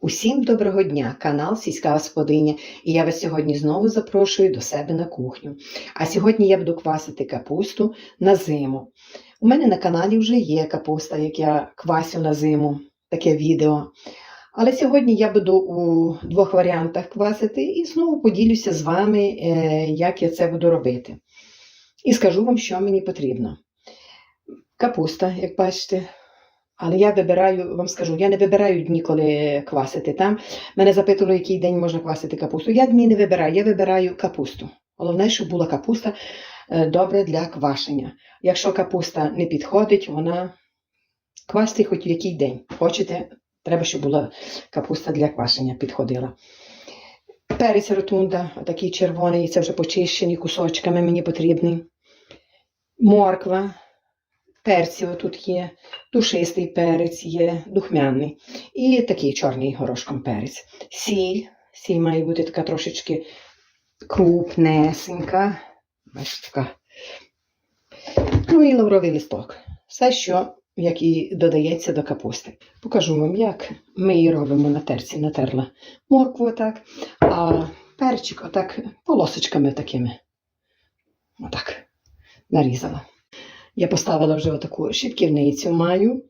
Усім доброго дня, канал Сільська Господиня, і я вас сьогодні знову запрошую до себе на кухню. А сьогодні я буду квасити капусту на зиму. У мене на каналі вже є капуста, як я квасю на зиму, таке відео. Але сьогодні я буду у двох варіантах квасити і знову поділюся з вами, е, як я це буду робити. І скажу вам, що мені потрібно. Капуста, як бачите, але я вибираю, вам скажу, я не вибираю дні, коли квасити. Там мене запитували, який день можна квасити капусту. Я дні не вибираю, я вибираю капусту. Головне, щоб була капуста е, добре для квашення. Якщо капуста не підходить, вона квасти хоч в який день. Хочете, треба, щоб була капуста для квашення підходила. Перець ротунда, такий червоний, це вже почищені кусочками мені потрібний. Морква, перці тут є, душистий перець є, духмяний. І такий чорний горошком перець. Сіль. Сіль має бути така трошечки крупнесенька. Така. Ну і лавровий листок. Все, що як і додається до капусти. Покажу вам, як ми її робимо на терці. Натерла моркву отак, а перчик отак полосочками такими. Отак нарізала. Я поставила вже отаку шипківницю маю.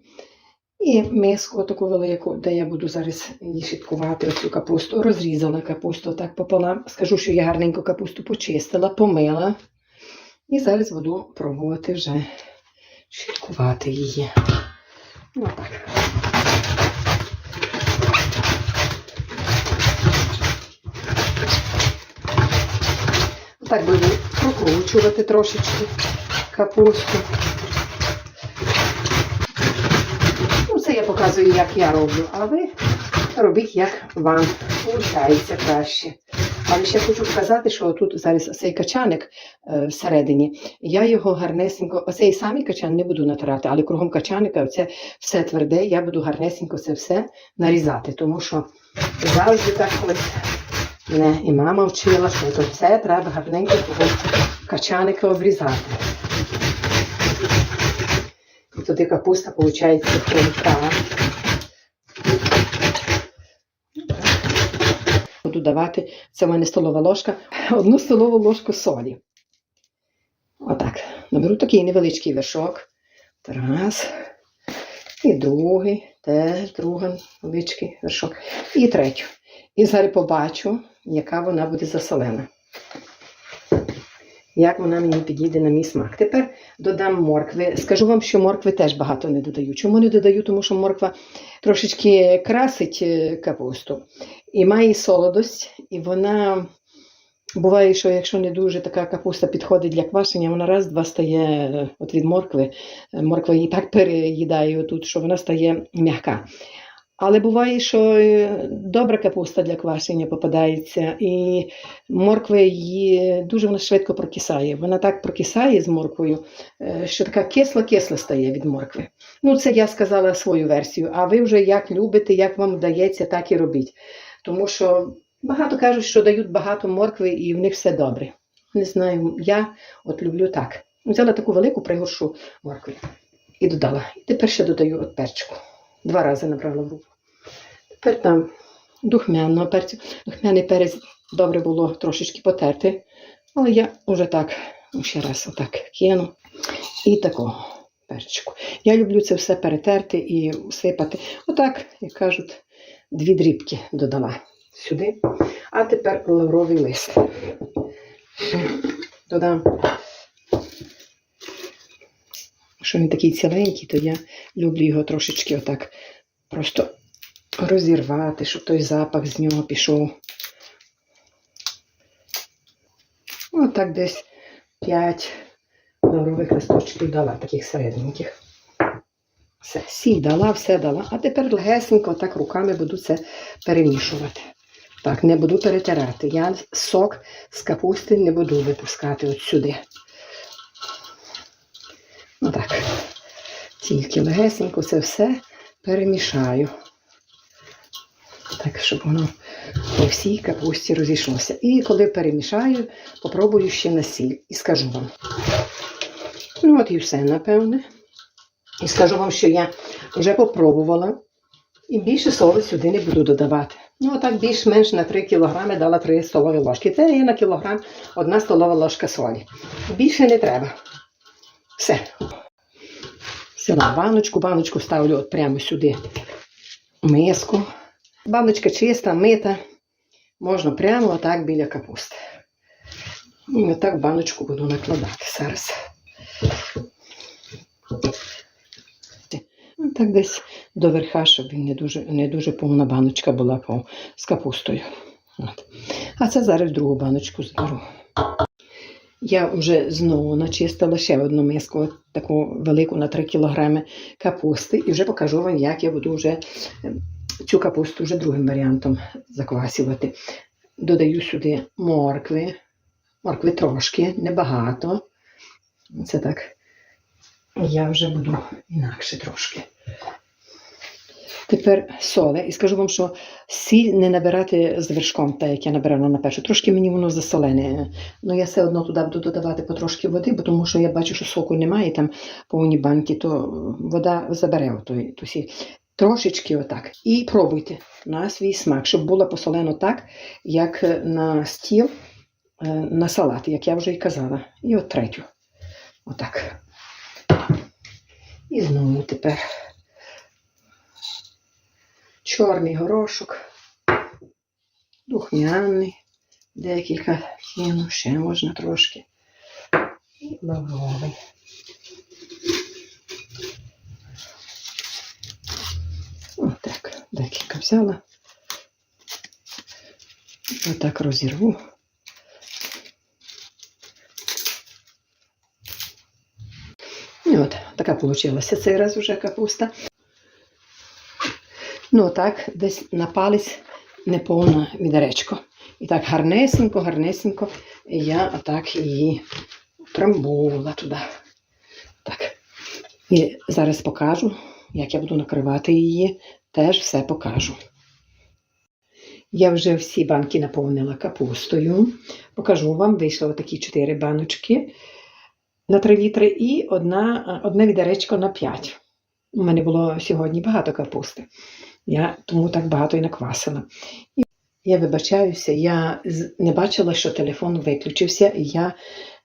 І миску таку велику, де я буду зараз її шиткувати оцю капусту. Розрізала капусту так пополам. Скажу, що я гарненько капусту почистила, помила. І зараз буду пробувати вже шиткувати її. Ну, так. Так буду прокручувати трошечки капусту. Ну, це я показую, як я роблю, а ви робіть, як вам виходить краще. Але ще хочу сказати, що тут зараз цей качаник е, всередині, я його гарнесенько, оцей самий качан не буду натирати, але кругом качаника це все тверде, я буду гарнесенько це все нарізати, тому що завжди так колись мене і мама вчила, що все треба гарненько качаника обрізати. І капуста виходить хрумка. Буду давати, це в мене столова ложка, одну столову ложку солі. Отак. Наберу такий невеличкий вершок. Раз. І другий, теж другий невеличкий вершок. І третю. І зараз побачу, яка вона буде засолена. Як вона мені підійде на мій смак. Тепер додам моркви. Скажу вам, що моркви теж багато не додаю. Чому не додаю? Тому що морква трошечки красить е, капусту і має солодость, і вона буває, що якщо не дуже така капуста підходить для квашення, вона раз-два стає е, от від моркви. Е, Морква її так переїдає отут, що вона стає м'яка. Але буває, що е, добра капуста для квашення попадається, і морква її дуже вона швидко прокисає. Вона так прокисає з морквою, е, що така кисла-кисла стає від моркви. Ну, це я сказала свою версію. А ви вже як любите, як вам вдається, так і робіть. Тому що багато кажуть, що дають багато моркви і в них все добре. Не знаю, я от люблю так. Взяла таку велику пригоршу моркви і додала. І тепер ще додаю от перчику. Два рази набрала в. Тепер там духмяного перцю. Духмяний перець добре було трошечки потерти, але я вже так ще раз отак кину. І такого перчику. Я люблю це все перетерти і всипати. Отак, як кажуть, дві дрібки додала сюди. А тепер лавровий лист. Додам. Що він такий ціленький, то я люблю його трошечки отак просто розірвати, щоб той запах з нього пішов. Отак десь 5 лаврових листочків дала, таких середненьких. Все, сіль дала, все дала. А тепер легесенько так руками буду це перемішувати. Так, не буду перетирати. Я сок з капусти не буду випускати от сюди. Отак. Тільки легесенько це все перемішаю. Так, щоб воно по всій капусті розійшлося. І коли перемішаю, попробую ще на сіль і скажу вам. Ну, от і все, напевне. І скажу вам, що я вже попробувала І більше солі сюди не буду додавати. Ну, отак більш-менш на 3 кг дала 3 столові ложки. Це є на кілограм 1 столова ложка солі. Більше не треба. Все. Взяла баночку, баночку ставлю от прямо сюди миску. Баночка чиста, мита. Можна прямо отак біля капусти. І отак баночку буду накладати зараз. Ну, Так десь до верха, щоб він не дуже, не дуже повна баночка була з капустою. От. А це зараз другу баночку зберу. Я вже знову начистила ще одну миску, таку велику на 3 кг капусти, і вже покажу вам, як я буду вже е, цю капусту вже другим варіантом заквасювати. Додаю сюди моркви, моркви трошки, небагато. Це так. Я вже буду інакше трошки. Тепер соли. І скажу вам, що сіль не набирати з вершком, так як я набирала на першу. Трошки мені воно засолене. Ну я все одно туди буду додавати потрошки води, бо тому що я бачу, що соку немає, там повні банки, то вода забере той, ту сіль. Трошечки отак. І пробуйте на свій смак, щоб було посолено так, як на стіл, е, на салат, як я вже і казала. І от третю. Отак. І знову тепер чорний горошок, духмяний, декілька кину, ще можна трошки. І лавровий. Отак, декілька взяла. Отак розірву. І от така вийшла цей раз уже капуста. Ну, так, десь на палець неповне відеречко. І так гарнесенько, гарнесенько я отак її трамбовувала туди. Так. І зараз покажу, як я буду накривати її, теж все покажу. Я вже всі банки наповнила капустою. Покажу вам, вийшло такі 4 баночки на 3 літри і одна, одне відеречко на 5. У мене було сьогодні багато капусти. Я тому так багато і наквасила. І я вибачаюся, я не бачила, що телефон виключився, і я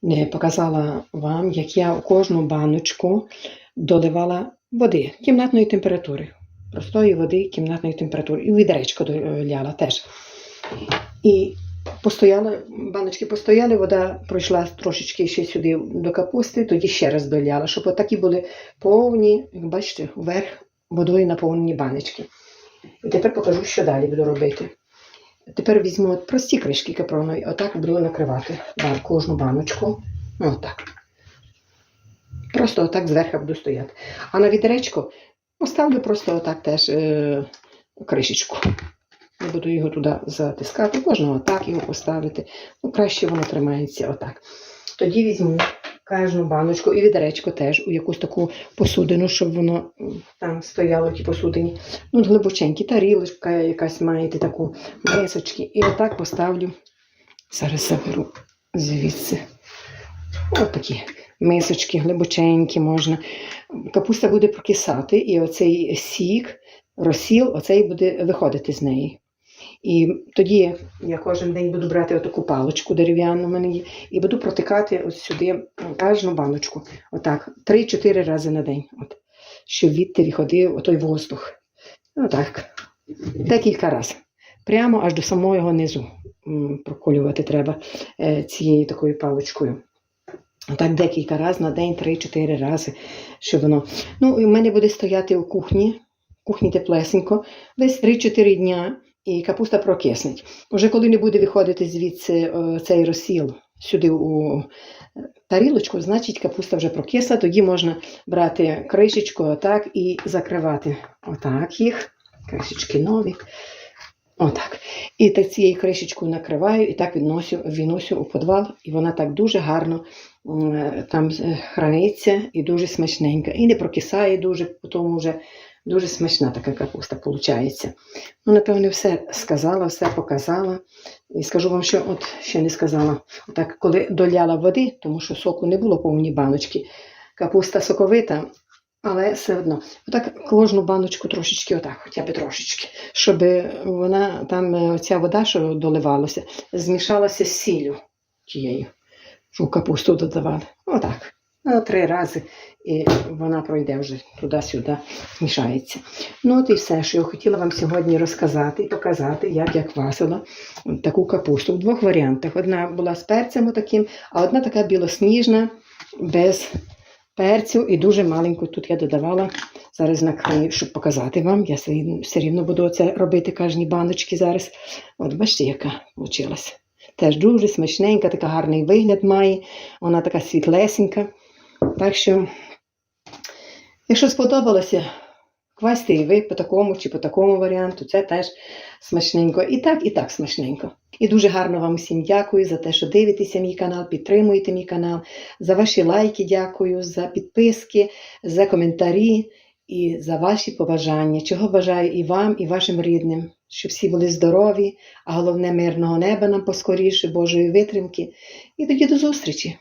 не показала вам, як я у кожну баночку доливала води кімнатної температури. Простої води кімнатної температури. І відеречко доляла теж. І постояла, баночки постояли, вода пройшла трошечки ще сюди до капусти, тоді ще раз доляла, щоб отакі були повні, як бачите, вверх водою наповнені баночки. І тепер покажу, що далі буду робити. Тепер візьму от прості кришки капронові, отак буду накривати кожну баночку. Отак. Просто отак зверху буду стояти. А на відеречко поставлю просто отак теж е, кришечку. Не буду його туди затискати. Можна отак його поставити. Ну, краще воно тримається отак. Тоді візьму кожну баночку і відеречко теж у якусь таку посудину, щоб воно там стояло в тій посудині. Ну, глибоченькі, тарілочка якась маєте таку мисочки. І отак поставлю. Зараз заберу звідси. Ось такі мисочки глибоченькі можна. Капуста буде прокисати, і оцей сік, розсіл, оцей буде виходити з неї. І тоді я кожен день буду брати отаку паличку дерев'яну мене є, і буду протикати от сюди кожну баночку. Отак, 3-4 рази на день. От, щоб відти виходив отой воздух. Отак. Декілька разів. Прямо аж до самого низу проколювати треба е, цією такою паличкою. Так декілька разів на день, 3-4 рази, щоб воно. Ну, і в мене буде стояти у кухні, кухні теплесенько, десь 3-4 дня, і капуста прокиснеть. Уже коли не буде виходити звідси е, цей розсіл сюди у е, тарілочку, значить капуста вже прокисла, тоді можна брати кришечку отак і закривати отак їх, кришечки нові. Отак. І так цією кришечкою накриваю і так відносю, відносю у підвал, і вона так дуже гарно м, там е, храниться і дуже смачненька. І не прокисає дуже, тому вже дуже смачна така капуста виходить. Ну, напевне, все сказала, все показала. І скажу вам, що от ще не сказала. Так, коли доляла води, тому що соку не було повні баночки, капуста соковита, Але все одно, отак кожну баночку трошечки, отак, хоча б трошечки, щоб вона там, е, ця вода, що доливалася, змішалася з сіллю тією, що капусту додавали. Отак. Ну, три рази, і вона пройде вже туди-сюди, змішається. Ну, от і все, що я хотіла вам сьогодні розказати і показати, як я квасила таку капусту в двох варіантах. Одна була з перцем таким, а одна така білосніжна, без перцю і дуже маленьку тут я додавала. Зараз накрию, щоб показати вам. Я все рівно буду це робити кожні баночки зараз. От бачите, яка вийшла. Теж дуже смачненька, така гарний вигляд має. Вона така світлесенька. Так що, якщо сподобалося, квасьте і ви по такому чи по такому варіанту, це теж смачненько. І так, і так смачненько. І дуже гарно вам всім дякую за те, що дивитеся мій канал, підтримуєте мій канал, за ваші лайки дякую, за підписки, за коментарі і за ваші побажання, чого бажаю і вам, і вашим рідним, щоб всі були здорові, а головне мирного неба нам поскоріше, Божої витримки. І тоді до зустрічі!